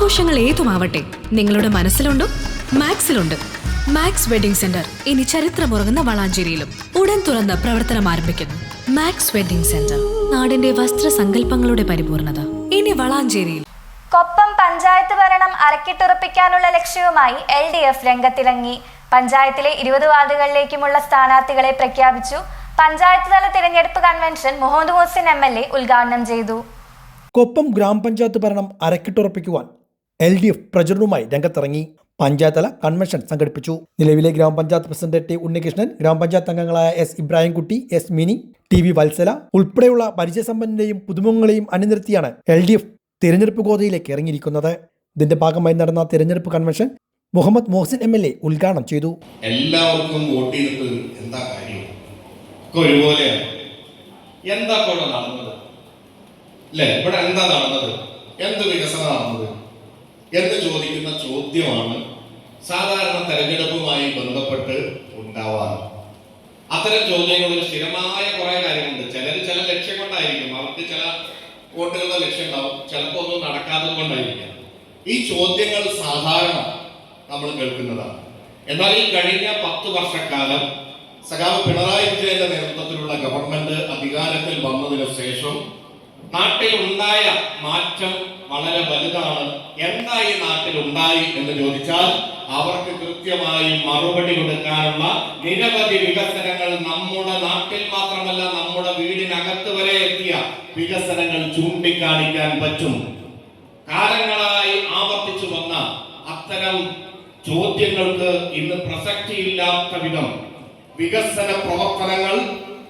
ആഘോഷങ്ങൾ ഏതുമാവട്ടെ നിങ്ങളുടെ മനസ്സിലുണ്ടോ മാക്സിലുണ്ട്. മാക്സ് വെഡിംഗ് സെന്റർ ഇനി ചരിത്രമുറങ്ങുന്ന വളാഞ്ചേരിയിലും ഉടൻ തുറന്ന് പ്രവർത്തനം ആരംഭിക്കുന്നു. മാക്സ് വെഡിംഗ് സെന്റർ നാടിന്റെ വസ്ത്രസങ്കല്പങ്ങളുടെ പരിപൂർണത. ഇനി വളാഞ്ചേരിയിൽ. കൊപ്പം പഞ്ചായത്ത് ഭരണം അരക്കിട്ടുറപ്പിക്കാനുള്ള ലക്ഷ്യവുമായി എൽ ഡി എഫ് രംഗത്തിറങ്ങി. പഞ്ചായത്തിലെ ഇരുപത് വാർഡുകളിലേക്കുമുള്ള സ്ഥാനാർത്ഥികളെ പ്രഖ്യാപിച്ചു. പഞ്ചായത്ത് തല തിരഞ്ഞെടുപ്പ് convention Muhammad Muhsin M L A ഉദ്ഘാടനം ചെയ്തു. കൊപ്പം ഗ്രാമപഞ്ചായത്ത് ഭരണം അരക്കിട്ടുറപ്പിക്കുവാൻ എൽ ഡി എഫ് പ്രചരണവുമായി രംഗത്തിറങ്ങി. പഞ്ചായത്തല കൺവെൻഷൻ സംഘടിപ്പിച്ചു. നിലവിലെ ഗ്രാമപഞ്ചായത്ത് പ്രസിഡന്റ് ടി ഉണ്ണികൃഷ്ണൻ ഗ്രാമപഞ്ചായത്ത് അംഗങ്ങളായ S Ibrahimkutty S Mini T V Valsala ഉൾപ്പെടെയുള്ള പരിചയസമ്പന്നരെയും പുതുമുഖങ്ങളെയും അണിനിരത്തിയാണ് എൽ ഡി എഫ് തിരഞ്ഞെടുപ്പ് ഗോതയിലേക്ക് ഇറങ്ങിയിരിക്കുന്നത്. ഇതിന്റെ ഭാഗമായി നടന്ന തിരഞ്ഞെടുപ്പ് convention Muhammad Mohsin M L A ഉദ്ഘാടനം ചെയ്തു. എല്ലാവർക്കും വോട്ട് എന്താ കാര്യം? എന്താ അല്ലേ? ഇവിടെ എന്താ നടന്നത്? എന്ത് വികസനം നടന്നത്? എന്ന് ചോദിക്കുന്ന ചോദ്യമാണ് സാധാരണ തെരഞ്ഞെടുപ്പുമായി ബന്ധപ്പെട്ട് ഉണ്ടാവാറ്. അത്തരം ചോദ്യങ്ങളിൽ സ്ഥിരമായ കുറെ കാര്യങ്ങളുണ്ട്. ചിലർ ചില ലക്ഷ്യം കൊണ്ടായിരിക്കും. അവർക്ക് ചില വോട്ടുകളുടെ ലക്ഷ്യം ഉണ്ടാവും. ചിലപ്പോൾ ഒന്നും നടക്കാത്തത് കൊണ്ടായിരിക്കാം. ഈ ചോദ്യങ്ങൾ സാധാരണ നമ്മൾ കേൾക്കുന്നതാണ്. എന്നാൽ ഈ കഴിഞ്ഞ പത്ത് വർഷക്കാലം സഖാവ് പിണറായി വിജയന്റെ നേതൃത്വത്തിലുള്ള ഗവൺമെന്റ് അധികാരത്തിൽ വന്നതിനു ശേഷം നാട്ടിൽ ഉണ്ടായ മാറ്റം വളരെ വലുതാണ്. എന്താ ഈ നാട്ടിൽ ഉണ്ടായി എന്ന് ചോദിച്ചാൽ അവർക്ക് കൃത്യമായി മറുപടി കൊടുക്കാനുള്ള നിരവധി വികസനങ്ങൾ നമ്മുടെ നാട്ടിൽ മാത്രമല്ല നമ്മുടെ വീടിനകത്ത് വരെ എത്തിയ വികസനങ്ങൾ ചൂണ്ടിക്കാണിക്കാൻ പറ്റും. കാലങ്ങളായി ആവർത്തിച്ചു വന്ന അത്തരം ചോദ്യങ്ങൾക്ക് ഇന്ന് പ്രസക്തിയില്ലാത്ത വിധം വികസന പ്രവർത്തനങ്ങൾ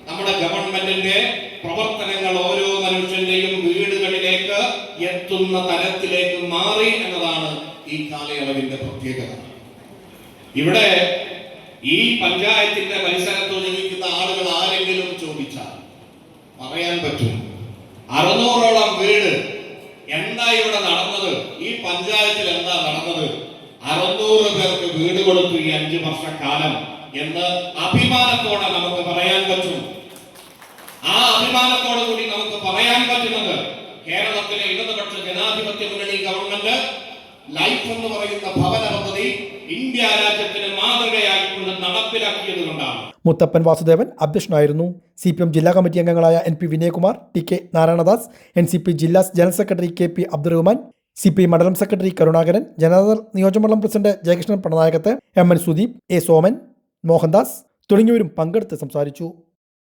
നമ്മുടെ ഗവൺമെന്റിന്റെ പ്രവർത്തനങ്ങൾ ഓരോ മനുഷ്യന്റെയും വീടുകളിലേക്ക് എത്തുന്ന തരത്തിലേക്ക് മാറി എന്നതാണ് ഈ കാലയളവിന്റെ പ്രത്യേകത. ഇവിടെ ഈ പഞ്ചായത്തിന്റെ പരിസരത്ത് ജീവിക്കുന്ന ആളുകൾ ആരെങ്കിലും ചോദിച്ചാൽ പറയാൻ പറ്റും അറുന്നൂറോളം വീട് എന്താ ഇവിടെ നടന്നത്? ഈ പഞ്ചായത്തിൽ എന്താ നടന്നത്? അറുന്നൂറ് പേർക്ക് വീട് കൊടുത്തു ഈ അഞ്ചു വർഷക്കാലം എന്ന് അഭിമാനത്തോടെ നമുക്ക് പറയാൻ പറ്റും. ആ അഭിമാനത്തോടു കൂടി നമുക്ക് പറയാൻ പറ്റുന്നത് കേരളത്തിലെ ഇടതുപക്ഷ ജനാധിപത്യ മുന്നണി ഗവൺമെന്റ് ലൈഫ് എന്ന് പറയുന്ന ഭവന പദ്ധതി ഇന്ത്യ രാജ്യത്തിന് മാതൃകയായിക്കൊണ്ട് നടപ്പിലാക്കിയത് കൊണ്ടാണ്. മുത്തപ്പൻ വാസുദേവൻ അധ്യക്ഷനായിരുന്നു. സി പി എം ജില്ലാ കമ്മിറ്റി അംഗങ്ങളായ N P Vinayakumar T K Narayanadas N C P ജില്ലാ general secretary K P Abdurahman C P മണ്ഡലം സെക്രട്ടറി കരുണാകരൻ ജനതാദൾ നിയോജകമണ്ഡലം president Jayakrishnan Pananayakath M N Sudeep A Soman Mohandas തുടങ്ങിയവരും പങ്കെടുത്ത് സംസാരിച്ചു.